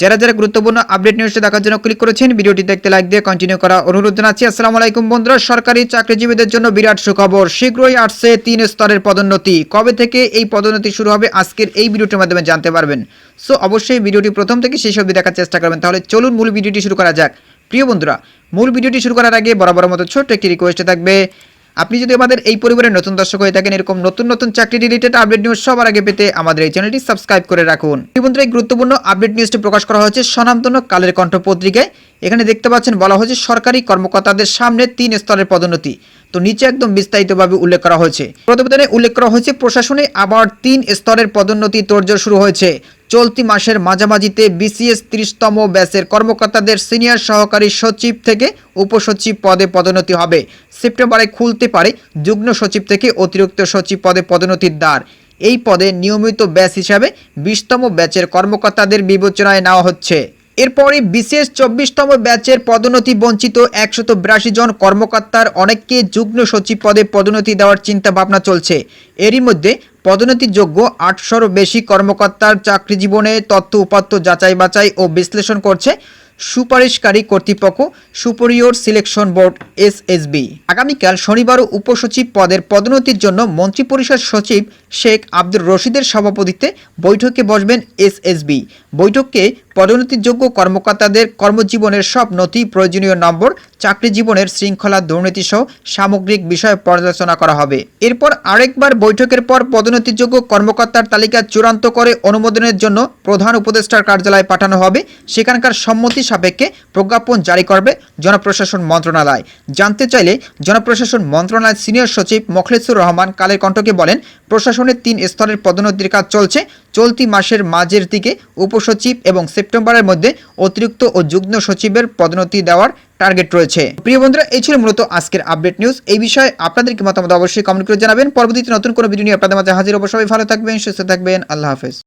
যারা যারা গুরুত্বপূর্ণ আপডেট নিউজটা দেখার জন্য ক্লিক করেছেন, ভিডিওটি দেখতে লাইক দিয়ে কন্টিনিউ করা অনুরোধ জানাচ্ছি। আসসালামু আলাইকুম বন্ধুরা, সরকারি চাকরিজীবীদের জন্য বিরাট সুখবর। শীঘ্রই আসছে তিন স্তরের পদোন্নতি। কবে থেকে এই পদোন্নতি শুরু হবে আজকের এই ভিডিওটির মাধ্যমে জানতে পারবেন। সো অবশ্যই ভিডিওটি প্রথম থেকে শেষ অবধি দেখার চেষ্টা করবেন। তাহলে চলুন মূল ভিডিওটি শুরু করা যাক। প্রিয় বন্ধুরা, মূল ভিডিওটি শুরু করার আগে বরাবর মতো ছোট্ট একটি রিকোয়েস্ট থাকবে আপনি যদি আমাদের এই পরিবারের নতুন দর্শক হয়ে থাকেন, এরকম নতুন নতুন চাকরি রিলেটেড আপডেট নিউজ সবার আগে পেতে আমাদের এই চ্যানেলটি সাবস্ক্রাইব করে রাখুন। বন্ধুরা, এই গুরুত্বপূর্ণ আপডেট নিউজটি প্রকাশ করা হয়েছে স্বনামধন্য কালের কণ্ঠ পত্রিকায় এখানে দেখতে পাচ্ছেন, বলা হয়েছে সরকারি কর্মকর্তাদের সামনে তিন স্তরের পদোন্নতি। তো নিচে একদম বিস্তারিতভাবে উল্লেখ করা হয়েছে। প্রতিবেদনে উল্লেখ করা হয়েছে, প্রশাসনে আবার তিন স্তরের পদোন্নতি তোড়জোড় শুরু হয়েছে। চলতি মাসের মাঝামাঝিতে বিসিএস ত্রিশতম ব্যাচের কর্মকর্তাদের সিনিয়র সহকারী সচিব থেকে উপসচিব পদে পদোন্নতি হবে। সেপ্টেম্বরে খুলতে পারে যুগ্ম সচিব থেকে অতিরিক্ত সচিব পদে পদোন্নতির দ্বার। এই পদে নিয়মিত ব্যাচ হিসাবে বিশতম ব্যাচের কর্মকর্তাদের বিবেচনায় নেওয়া হচ্ছে। এরপরে বিশেষ চব্বিশতম ব্যাচের পদোন্নতি বঞ্চিত একশত বিরাশি জন কর্মকর্তার অনেককে যুগ্ম সচিব পদে পদোন্নতি দেওয়ার চিন্তা ভাবনা চলছে। এরই মধ্যে পদোন্নতিযোগ্য আটশোরও বেশি কর্মকর্তার চাকরি জীবনে তথ্য উপাত্ত যাচাই বাছাই ও বিশ্লেষণ করছে সুপারিশকারী কর্তৃপক্ষ সুপরিয়র সিলেকশন বোর্ড, এসএসবি। আগামীকাল শনিবার উপসচিব পদের পদোন্নতির জন্য মন্ত্রিপরিষদ সচিব শেখ আব্দুর রশিদের সভাপতিত্বে বৈঠকে বসবেন এসএসবি। বৈঠকে পদোন্নতিযোগ্য কর্মকর্তাদের কর্মজীবনের সব নথি, প্রয়োজনীয় নম্বর, চাকরি জীবনের শৃঙ্খলা, দুর্নীতি সহ সামগ্রিক বিষয় পর্যালোচনা করা হবে। এরপর আরেকবার বৈঠকের পর পদোন্নতিযোগ্য কর্মকর্তার তালিকা চূড়ান্ত করে অনুমোদনের জন্য প্রধান উপদেষ্টার কার্যালয়ে পাঠানো হবে। সেখানকার সম্মতি সাপেক্ষে প্রজ্ঞাপন জারি করবে জনপ্রশাসন মন্ত্রণালয়। জানতে চাইলে জনপ্রশাসন মন্ত্রণালয়ের সিনিয়র সচিব মোখলেসুর রহমান কালের কণ্ঠকে বলেন, প্রশাসনের তিন স্তরের পদোন্নতির কাজ চলছে। চলতি মাসের মাঝের দিকে উপসচিব এবং সেপ্টেম্বরের মধ্যে অতিরিক্ত ও যুগ্ম সচিবের পদোন্নতি দেওয়ার টার্গেট রয়েছে। প্রিয় বন্ধুরা, এই ছিল মূলত আজকের আপডেট নিউজ। এই বিষয়ে আপনাদের কি মতামত অবশ্যই কমেন্ট করে জানাবেন। পরবর্তীতে নতুন কোনো ভিডিও নিয়ে আপনাদের মাঝে হাজির অবশ্যই ভালো থাকবেন, সুস্থ থাকবেন। আল্লাহ হাফেজ।